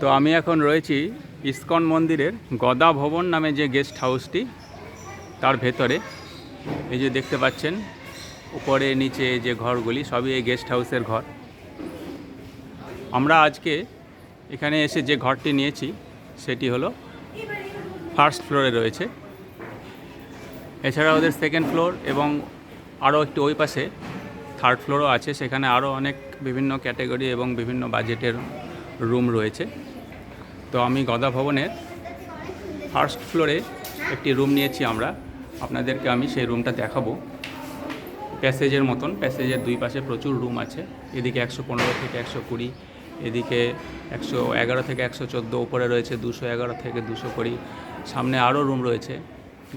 তো আমি এখন রয়েছি ইস্কন মন্দিরের গদা ভবন নামে যে গেস্ট হাউসটি, তার ভেতরে। এই যে দেখতে পাচ্ছেন, উপরে, নিচে যে ঘরগুলি, সবই এই গেস্ট হাউসের ঘর। আমরা আজকে এখানে এসে যে ঘরটি নিয়েছি, সেটি হলো ফার্স্ট ফ্লোরে রয়েছে। এছাড়া ওদের সেকেন্ড ফ্লোর এবং আরও একটু ওই পাশে থার্ড ফ্লোরও আছে। সেখানে আরও অনেক বিভিন্ন ক্যাটাগরি এবং বিভিন্ন বাজেটের রুম রয়েছে। তো আমি গদা ভবনের ফার্স্ট ফ্লোরে একটি রুম নিয়েছি আমরা। আপনাদেরকে আমি সেই রুমটা দেখাবো। প্যাসেজের মতন, প্যাসেজের দুই পাশে প্রচুর রুম আছে। এদিকে একশো পনেরো থেকে একশো কুড়ি, এদিকে একশো এগারো থেকে একশো চোদ্দ, উপরে রয়েছে দুশো এগারো থেকে দুশো কুড়ি। সামনে আরও রুম রয়েছে।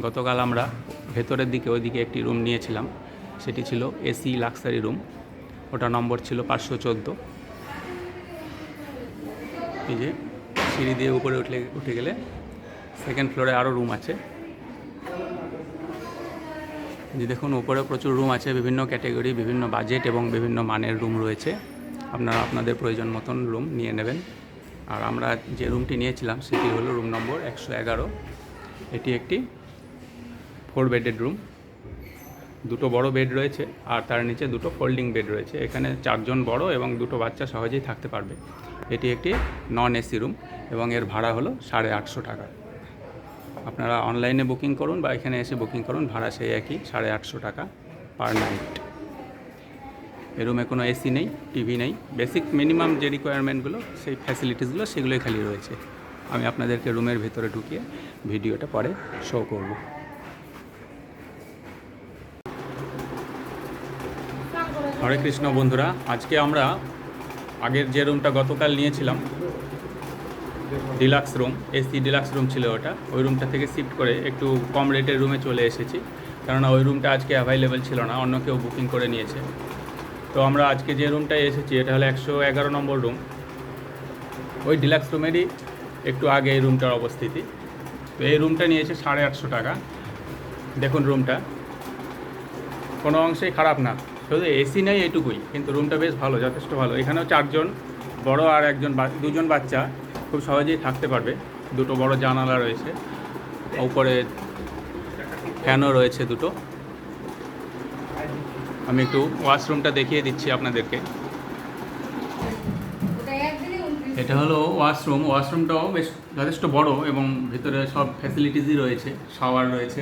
গতকাল আমরা ভেতরের দিকে, ওইদিকে একটি রুম নিয়েছিলাম। সেটি ছিল এসি লাক্সারি রুম। ওটা নম্বর ছিল পাঁচশো চোদ্দ। এই সিঁড়ি দিয়ে উপরে উঠলে, উঠে গেলে সেকেন্ড ফ্লোরে আরও রুম আছে। যে দেখুন উপরে প্রচুর রুম আছে, বিভিন্ন ক্যাটাগরি বিভিন্ন বাজেট এবং বিভিন্ন মানের রুম রয়েছে। আপনারা আপনাদের প্রয়োজন মতন রুম নিয়ে নেবেন। আর আমরা যে রুমটি নিয়েছিলাম, সেটি হলো রুম নম্বর একশো এগারো। এটি একটি ফোর বেডেড রুম দুটো বড় বেড রয়েছে, আর তার নিচে দুটো ফোল্ডিং বেড রয়েছে। এখানে চারজন বড় এবং দুটো বাচ্চা সহজেই থাকতে পারবে। এটি একটি নন এসি রুম এবং এর ভাড়া হলো সাড়ে আটশো টাকা। আপনারা অনলাইনে বুকিং করুন বা এখানে এসে বুকিং করুন, ভাড়া সেই একই, সাড়ে আটশো টাকা পার নাইট এ রুমে কোনো এসি নেই টিভি নেই। বেসিক মিনিমাম যে রিকোয়ারমেন্টগুলো সেই ফ্যাসিলিটিসগুলো সেগুলোই খালি রয়েছে। আমি আপনাদেরকে রুমের ভেতরে ঢুকিয়ে ভিডিওটা পরে শো করব। হরে কৃষ্ণ বন্ধুরা, আজকে আমরা আগের যে রুমটা গতকাল নিয়েছিলাম deluxe room AC deluxe room ছিল ওটা। ওই রুমটা থেকে শিফট করে একটু কম রেটের রুমে চলে এসেছি। কেননা ওই রুমটা আজকে অ্যাভাইলেবল ছিল না, অন্য কেউ বুকিং করে নিয়েছে। তো আমরা আজকে যে রুমটায় এসেছি, এটা হলো একশো এগারো নম্বর রুম ওই ডিলাক্স রুমেরই একটু আগে এই রুমটার অবস্থিতি। তো এই রুমটা নিয়েছে সাড়ে আটশো টাকা। দেখুন রুমটা কোনো অংশেই খারাপ না। শুধু এসি নেই এটুকুই, কিন্তু রুমটা বেশ ভালো, যথেষ্ট ভালো। এখানেও চারজন, বড় আর একজন দুজন বাচ্চা, খুব সহজেই থাকতে পারবে। দুটো বড় জানালা রয়েছে, উপরে ফ্যানও রয়েছে দুটো। আমি একটু ওয়াশরুমটা দেখিয়ে দিচ্ছি আপনাদেরকে। এটা হলো ওয়াশরুম, ওয়াশরুমটাও বেশ যথেষ্ট বড় এবং ভিতরে সব ফ্যাসিলিটিসই রয়েছে। শাওয়ার রয়েছে,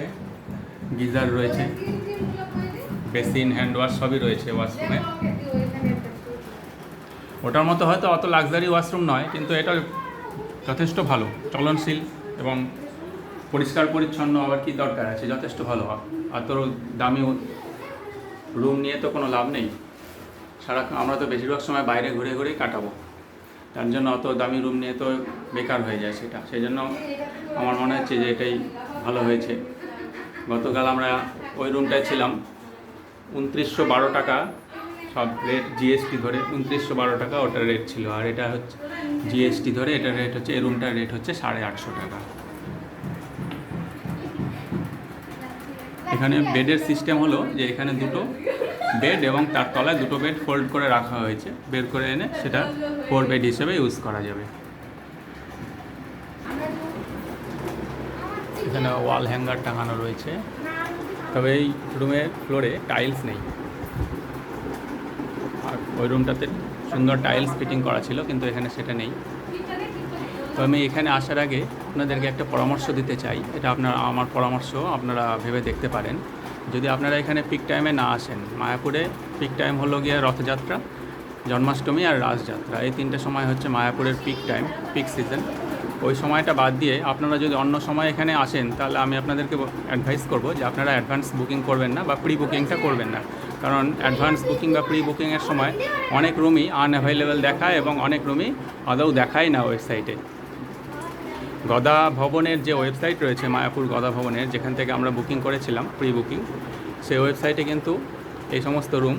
গিজার রয়েছে। বেসিন, হ্যান্ড ওয়াশ সবই রয়েছে ওয়াশরুমে। ওটার মতো হয়তো অত লাক্সারি ওয়াশরুম নয়, কিন্তু এটা যথেষ্ট ভালো, চলনশীল এবং পরিষ্কার পরিচ্ছন্ন আবার কি দরকার আছে? যথেষ্ট ভালো। অত দামি রুম নিয়ে তো কোনো লাভ নেই। সারা আমরা তো বেশিরভাগ সময় বাইরে ঘুরে ঘুরেই কাটাবো। তার জন্য অত দামি রুম নিয়ে তো বেকার হয়ে যায় সেটা। সেই জন্য আমার মনে হচ্ছে যে এটাই ভালো হয়েছে। গতকাল আমরা ওই রুমটায় ছিলাম। উনত্রিশশো বারো টাকা। সব রেট জিএসটি ধরে উনত্রিশশো বারো টাকা ওটার রেট ছিল। আর এটা হচ্ছে জিএসটি ধরে এটার রেট হচ্ছে, এই রুমটার রেট হচ্ছে সাড়ে আটশো টাকা। এখানে বেডের সিস্টেম হলো যে এখানে দুটো বেড এবং তার তলায় দুটো বেড ফোল্ড করে রাখা হয়েছে। বের করে এনে সেটা ফোর বেড হিসেবে ইউজ করা যাবে। এখানে ওয়াল হ্যাঙ্গার টাঙানো রয়েছে। তবে এই রুমের ফ্লোরে টাইলস নেই। আর ওই রুমটাতে সুন্দর টাইলস ফিটিং করা ছিল, কিন্তু এখানে সেটা নেই। তো আমি এখানে আসার আগে আপনাদেরকে একটা পরামর্শ দিতে চাই। এটা আপনার, আমার পরামর্শ, আপনারা ভেবে দেখতে পারেন। যদি আপনারা এখানে পিক টাইমে না আসেন, মায়াপুরে পিক টাইম হলো গিয়ে রথযাত্রা, জন্মাষ্টমী আর রাসযাত্রা। এই তিনটে সময় হচ্ছে মায়াপুরের পিক টাইম পিক সিজন ওই সময়টা বাদ দিয়ে আপনারা যদি অন্য সময় এখানে আসেন, তাহলে আমি আপনাদেরকে অ্যাডভাইস করব যে আপনারা অ্যাডভান্স বুকিং করবেন না বা প্রি বুকিংটা করবেন না। কারণ অ্যাডভান্স বুকিং বা প্রি বুকিংয়ের সময় অনেক রুমই আনঅ্যাভেলেবেল দেখায় এবং অনেক রুমই আদৌ দেখায় না ওয়েবসাইটে গদা ভবনের যে ওয়েবসাইট রয়েছে, মায়াপুর গদা ভবনের, যেখান থেকে আমরা বুকিং করেছিলাম প্রি বুকিং সেই ওয়েবসাইটে কিন্তু এই সমস্ত রুম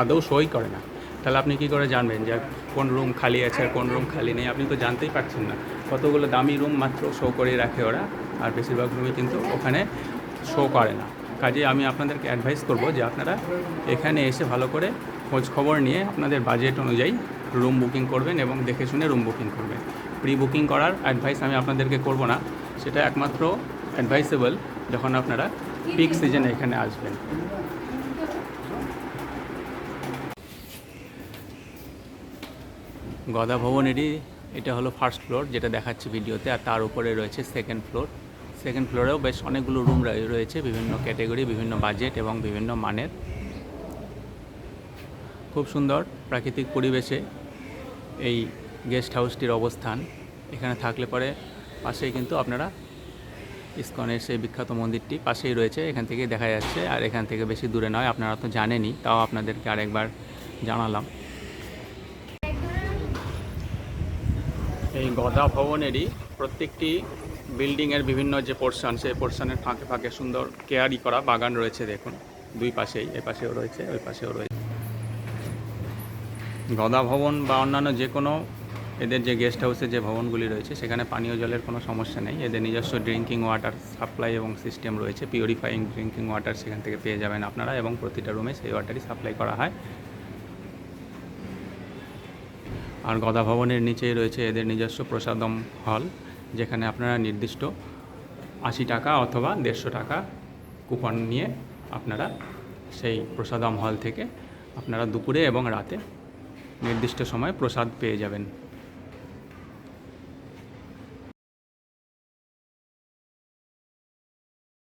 আদৌ সই করে না। তাহলে আপনি কি করে জানবেন যে কোন রুম খালি আছে আর কোন রুম খালি নেই? আপনি তো জানতেই পারছেন না। কতগুলো দামি রুম মাত্র শো করে রাখে ওরা, আর বেশিরভাগ রুমই কিন্তু ওখানে শো করে না। কাজে আমি আপনাদেরকে অ্যাডভাইস করব যে আপনারা এখানে এসে ভালো করে খোঁজ খবর নিয়ে আপনাদের বাজেট অনুযায়ী রুম বুকিং করবেন এবং দেখে শুনে রুম বুকিং করবেন। প্রি বুকিং করার অ্যাডভাইস আমি আপনাদেরকে করব না। সেটা একমাত্র অ্যাডভাইসেবল যখন আপনারা পিক সিজনে এখানে আসবেন। গদা ভবনেরই এটা হলো ফার্স্ট ফ্লোর যেটা দেখাচ্ছে ভিডিওতে, আর তার উপরে রয়েছে সেকেন্ড ফ্লোর সেকেন্ড ফ্লোরেও বেশ অনেকগুলো রুম রয়েছে, বিভিন্ন ক্যাটেগরি বিভিন্ন বাজেট এবং বিভিন্ন মানের। খুব সুন্দর প্রাকৃতিক পরিবেশে এই গেস্ট হাউসটির অবস্থান। এখানে থাকলে পরে পাশেই কিন্তু আপনারা ইস্কনের সেই বিখ্যাত মন্দিরটি পাশেই রয়েছে, এখান থেকে দেখা যাচ্ছে। আর এখান থেকে বেশি দূরে নয়, আপনারা তো জানেনই, তাও আপনাদেরকে আরেকবার জানালাম। এই গদা ভবনেরই প্রত্যেকটি বিল্ডিংয়ের বিভিন্ন যে পোর্শন সেই পোর্শনের ফাঁকে ফাঁকে সুন্দর কেয়ারি করা বাগান রয়েছে, দেখুন। দুই পাশেই, এ পাশেও রয়েছে, ওই পাশেও রয়েছে। গদা ভবন বা অন্যান্য যে কোনো এদের যে গেস্ট হাউসে যে ভবনগুলি রয়েছে, সেখানে পানীয় জলের কোনো সমস্যা নেই। এদের নিজস্ব ড্রিঙ্কিং ওয়াটার সাপ্লাই এবং সিস্টেম রয়েছে। পিউরিফাইং ড্রিঙ্কিং ওয়াটার সেখান থেকে পেয়ে যাবেন আপনারা এবং প্রতিটা রুমে সেই ওয়াটারই সাপ্লাই করা হয়। আর গদা ভবনের নিচেই রয়েছে এদের নিজস্ব প্রসাদম হল, যেখানে আপনারা নির্দিষ্ট আশি টাকা অথবা দেড়শো টাকা কুপন নিয়ে আপনারা সেই প্রসাদম হল থেকে আপনারা দুপুরে এবং রাতে নির্দিষ্ট সময়ে প্রসাদ পেয়ে যাবেন।